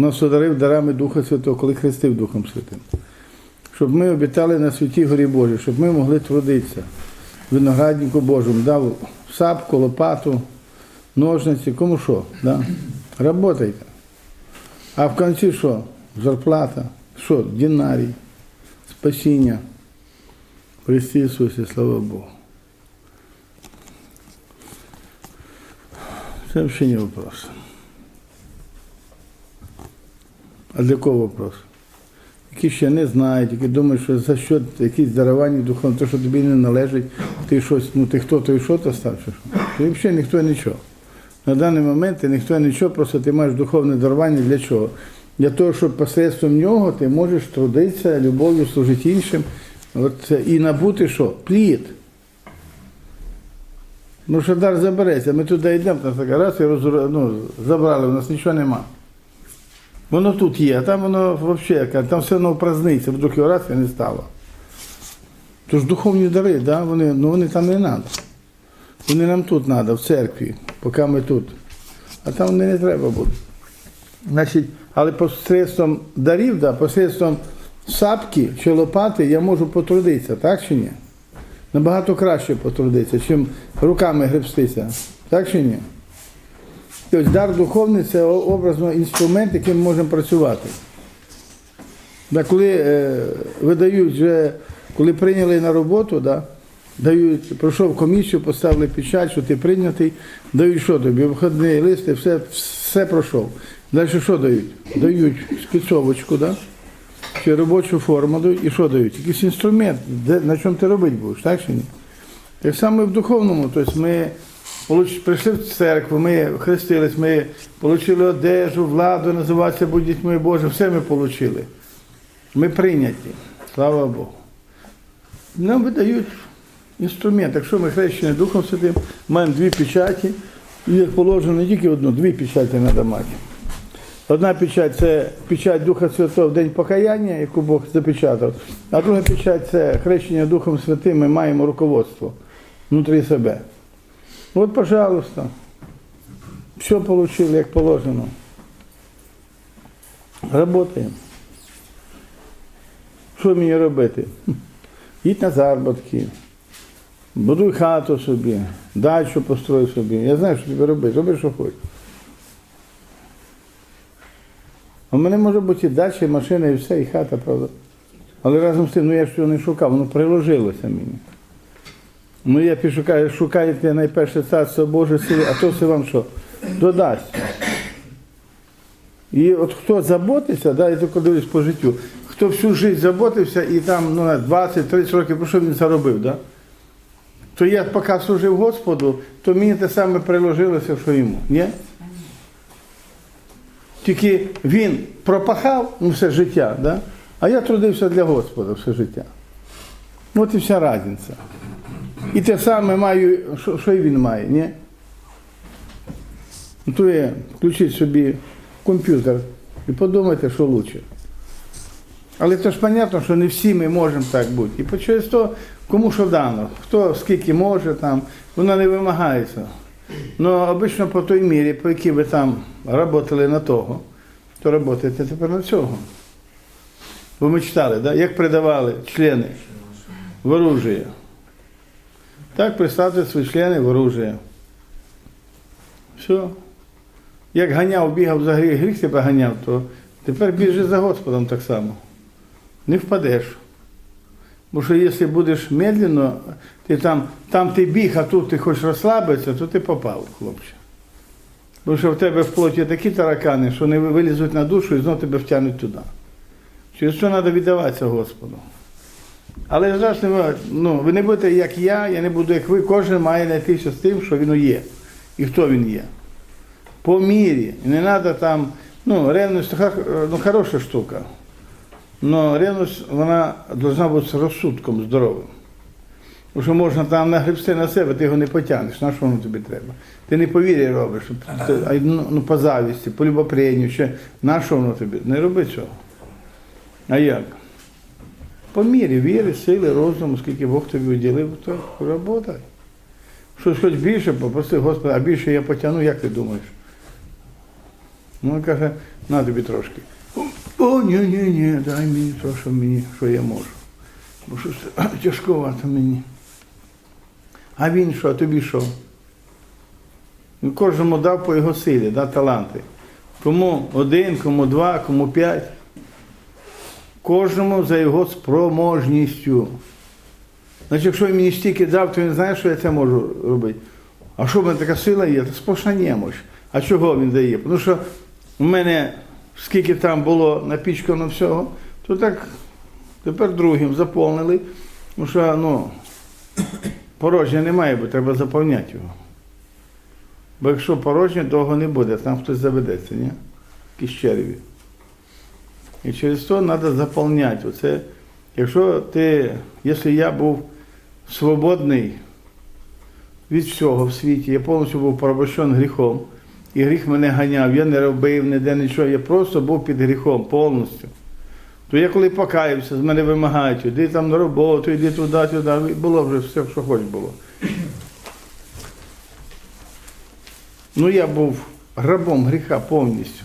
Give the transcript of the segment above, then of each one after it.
нас одарив дарами Духа Святого, коли хрестив Духом Святим. Щоб ми обітали на святій горі Божій, щоб ми могли трудитися. Винограднику Божому дав сапку, лопату, ножниці, кому що. Да? Работайте. А в кінці що? Зарплата, що? Динарій, спасіння. Христі Ісусі, слава Богу. Це взагалі не вопрос. А для кого вопрос? Які ще не знають, які думають, що за що якісь дарування духовні, то, що тобі не належить, ти щось, ну ти хто, то і що то став, чи що? Ти взагалі ніхто нічого. На даний момент ти ніхто нічого, просто ти маєш духовне дарування для чого? Для того, щоб посредством нього ти можеш трудитися, любов'ю служити іншим. От і набути що? Плід. Ну, що дар забереться, ми туди йдемо, там така раз і розур... ну, забрали, у нас нічого нема. Воно тут є, а там воно взагалі, там все одно праздниться, вдруг його раз і не стало. Тож духовні дари, да, вони, ну, вони там не треба. Вони нам тут треба, в церкві, поки ми тут. А там вони не треба буде. Значить, але посредством дарів, да, посредством сапки чи лопати я можу потрудитися, так чи ні? Набагато краще потрудитися, чим руками гребстися. Так чи ні? Тобто дар духовний це образно інструмент, яким ми можемо працювати. Да, коли е, видають вже, коли прийняли на роботу, да, дають, пройшов комісію, поставили печать, що ти прийнятий, дають що тобі? Виходний лист, все, все пройшов. Далі що дають? Дають спецовочку, да? чи робочу форму дають, і що дають? Якийсь інструмент, де, на чому ти робити будеш, так чи ні? Так само і в духовному. Тобто ми прийшли в церкву, ми хрестились, ми отримали одежу, владу, називатися будь дітьми Божі, все ми отримали. Ми прийняті. Слава Богу. Нам видають інструмент. Якщо ми хрещені Духом Святим, маємо дві печаті, і як положено не тільки одну, дві печаті треба мати. Одна печать це печать Духа Святого в день покаяння, яку Бог запечатав, а друга печать це хрещення Духом Святим, ми маємо руководство внутрі себе. От, пожалуйста, все отримали, як положено. Работаємо. Що мені робити? Їдь на заробітки, будуй хату собі, дачу построй собі. Я знаю, що тобі робити, роби, що хочеш. У мене може бути і дача, і машина, і все, і хата, правда. Але разом з тим, ну я ж цього не шукав, воно приложилося мені. Ну я пішукаю, шукаєте найперше царство Боже сили, а то все вам що? Додасть. І от хто заботиться, да, я тільки дивлюсь по життю, хто всю життя заботився і там ну, 20-30 років, про що він заробив, да? то я поки служив Господу, то мені те саме приложилося, що йому. Ні? Тільки він пропахав ну, все життя, да? а я трудився для Господа все життя. От і вся різниця. І те саме маю, що, що і він має, ні? Ну, То є, включіть собі комп'ютер і подумайте, що краще. Але це ж зрозуміло, що не всі ми можемо так бути. І через то, кому що дано, хто скільки може, там, воно не вимагається. Ну, обично по той мірі, по якій ви там працювали на того, то працюєте тепер на цього. Бо ми читали, да? як придавали члени в оружие. Так представте свої члени в оружие. Все. Як ганяв, бігав за гріх, гріх тебе ганяв, то тепер біжи за Господом так само. Не впадеш. Бо що якщо будеш медленно, ти там, там ти біг, а тут ти хочеш розслабитися, то ти попав, хлопче. Бо що в тебе в плоті такі таракани, що вони вилізуть на душу і знову тебе втягнуть туди. Через що треба віддаватися Господу. Але ви- ну, ви не будете як я, я не буду як ви, кожен має знайтися з тим, що він є. І хто він є. По мірі. Не треба там, ну, ревність ну, хороша штука. Но ревність, вона повинна бути розсудком здоровим. Тому що можна там нагребсти на себе, ти його не потягнеш. На що воно тобі треба? Ти не по вірі робиш, ну, ну, по завісті, по любопренню, на що воно тобі? Не роби цього. А як? По мірі віри, сили, розуму, скільки Бог тобі уділив, то роботай. Щось хоч більше, попроси Господа, а більше я потягну, як ти думаєш? Ну, він каже, на тобі трошки. О, ні, ні, ні, дай мені то, що мені, що я можу. Бо що це тяжковато мені. А він що, а тобі що? Кожному дав по його силі, да, таланти. Кому один, кому два, кому п'ять. Кожному за його спроможністю. Значить, якщо він мені стільки дав, то він знає, що я це можу робити. А що в мене така сила є? Це сплошна немощ. А чого він дає? Тому що в мене скільки там було напічкано всього, то так тепер другим заповнили. Тому що ну, порожнє немає, бо треба заповняти його. Бо якщо порожнє, довго не буде, там хтось заведеться, ні? Якісь черві. І через то треба заповняти. Оце, якщо ти, якщо я був свободний від всього в світі, я повністю був порабощений гріхом, і гріх мене ганяв, я не робив ніде нічого, я просто був під гріхом повністю. То я коли покаявся, з мене вимагають, іди там на роботу, іди туди, туди, було вже все, що хоч було. Ну я був рабом гріха повністю.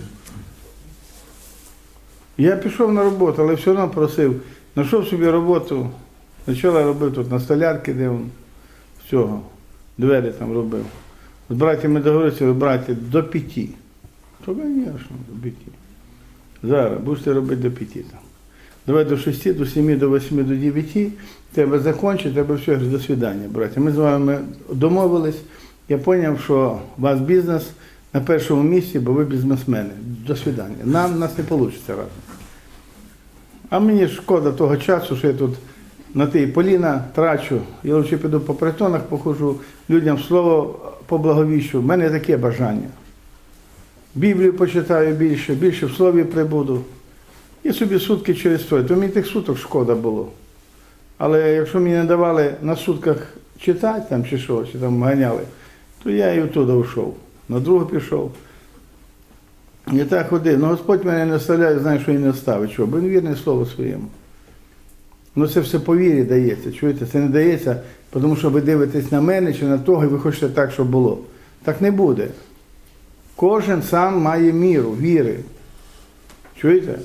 Я пішов на роботу, але все одно просив, знайшов собі роботу. Спочатку я робив тут на столярки, де він всього, двері там робив. З братями договорився, браття, до п'яті. То, звісно, до п'яті. Зараз будете робити до п'яті там. Давай до шести, до семи, до восьми, до дев'яти, тебе закончить, тебе все, до свидання, браття. Ми з вами домовились. Я зрозумів, що у вас бізнес на першому місці, бо ви бізнесмени. До свидання. Нам нас не вийде разом. А мені шкода того часу, що я тут на тій поліна трачу. Я лише піду по притонах, похожу, людям слово поблаговіщу. У мене таке бажання. Біблію почитаю більше, більше в слові прибуду. І собі сутки через той. То мені тих суток шкода було. Але якщо мені не давали на сутках читати там чи що, чи там ганяли, то я і оттуда йшов. На другу пішов. І так ходив. Ну Господь мене не оставляє, знає, що і не оставить. Чого? Бо він вірний слово своєму. Ну це все по вірі дається. Чуєте, це не дається, тому що ви дивитесь на мене чи на того, і ви хочете так, щоб було. Так не буде. Кожен сам має міру, віри. Чуєте?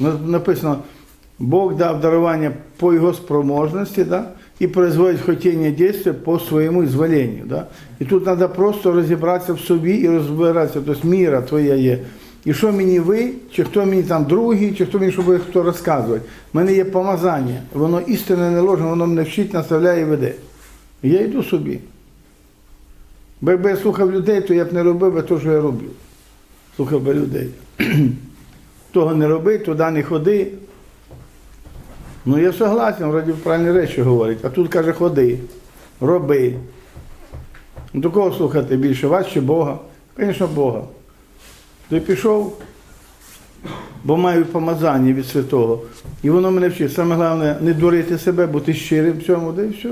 Ну, Написано, Бог дав дарування по його спроможності, да? І производить хотіння дійства по своєму зволенню. Да? І тут треба просто розібратися в собі і розбиратися, тобто міра твоя є. І що мені ви, чи хто мені там другий, чи хто мені, щоб ви хто розказувати. У мене є помазання, воно істинне не ложне, воно мене вчить, наставляє і веде. Я йду собі. Бо якби я слухав людей, то я б не робив би те, що я роблю. Слухав би людей. Того не роби, туди не ходи. Ну я согласен, вроді правильні речі говорить. А тут каже, ходи, роби. Ну, До кого слухати більше? Вас чи Бога? Звісно, Бога. То я пішов, бо маю помазання від святого. І воно мене вчить. Саме головне не дурити себе, бути щирим в цьому, да і все.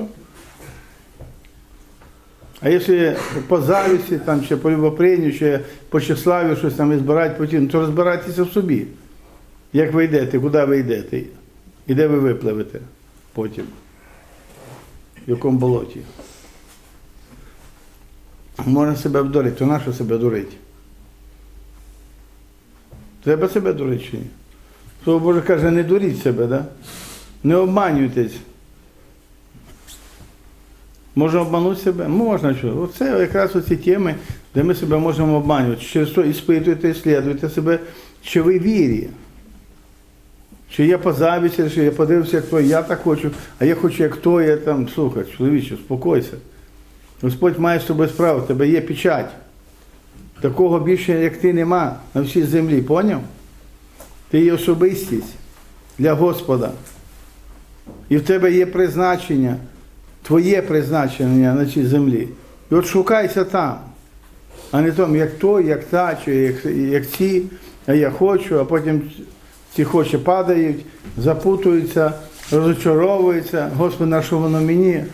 А якщо по завісті, там, чи по любоприню, чи по тщеславію щось там і збирати потім, то розбирайтеся в собі. Як ви йдете, куди ви йдете, і де ви випливете потім, в якому болоті. Можна себе вдурити, то нащо себе дурити? Треба себе дурити чи ні? Слово Боже каже, не дуріть себе, да? не обманюйтесь. Можна обманути себе? Можна що? Оце якраз оці теми, де ми себе можемо обманювати. Через то іспитуйте, слідуйте себе, чи ви вірі. Чи я по завісті, чи я подивився, як той, я так хочу, а я хочу, як той, я там, слухай, чоловіче, успокойся. Господь має з тобою справу, в тебе є печать. Такого більше, як ти, нема на всій землі, поняв? Ти є особистість для Господа. І в тебе є призначення, твоє призначення на цій землі. І от шукайся там, а не тому, як той, як та, чи як, як ці, а я хочу, а потім ці хоче падають, запутуються, розочаровуються. Господи, на що воно мені?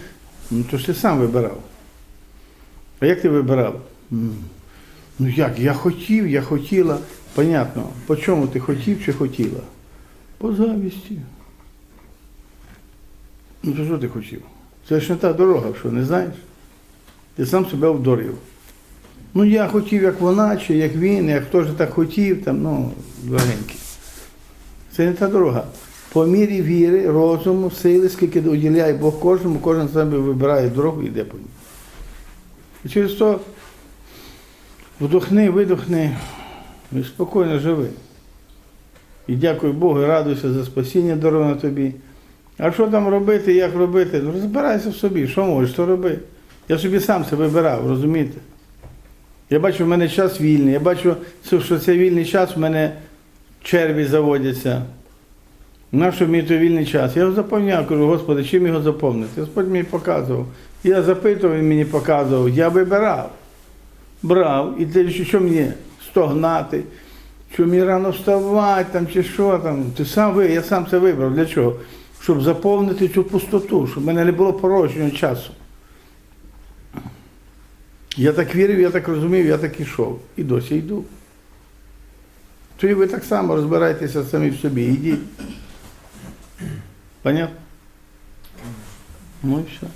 Ну то ж ти сам вибирав. А як ти вибирав? Ну як? Я хотів, я хотіла. Понятно, по чому ти хотів чи хотіла? По завісті. Ну то що ти хотів? Це ж не та дорога, що не знаєш? Ти сам себе обдурив. Ну я хотів, як вона, чи як він, як хто ж так хотів, там, ну, дорогенькі. Це не та дорога. По мірі віри, розуму, сили, скільки уділяє Бог кожному, кожен себе вибирає дорогу і йде по ній. І через то вдохни, видохни і спокійно живи. І дякую Богу, і радуйся за спасіння дороги тобі. А що там робити, як робити? Ну розбирайся в собі, що можеш, то роби. Я собі сам себе вибирав, розумієте? Я бачу, в мене час вільний, я бачу, що це вільний час, в мене черві заводяться. Нащо мені той вільний час? Я його заповняв, кажу, Господи, чим його заповнити? Господь мені показував. Я запитував, він мені показував, я вибирав. Брав, і ти що, мені стогнати, що мені рано вставати, там, чи що там. Ти сам я сам це вибрав. Для чого? Щоб заповнити цю пустоту, щоб в мене не було порожнього часу. Я так вірив, я так розумів, я так ішов. І досі йду то і ви так само розбирайтеся самі в собі. Йдіть. Понятно? Ну і все.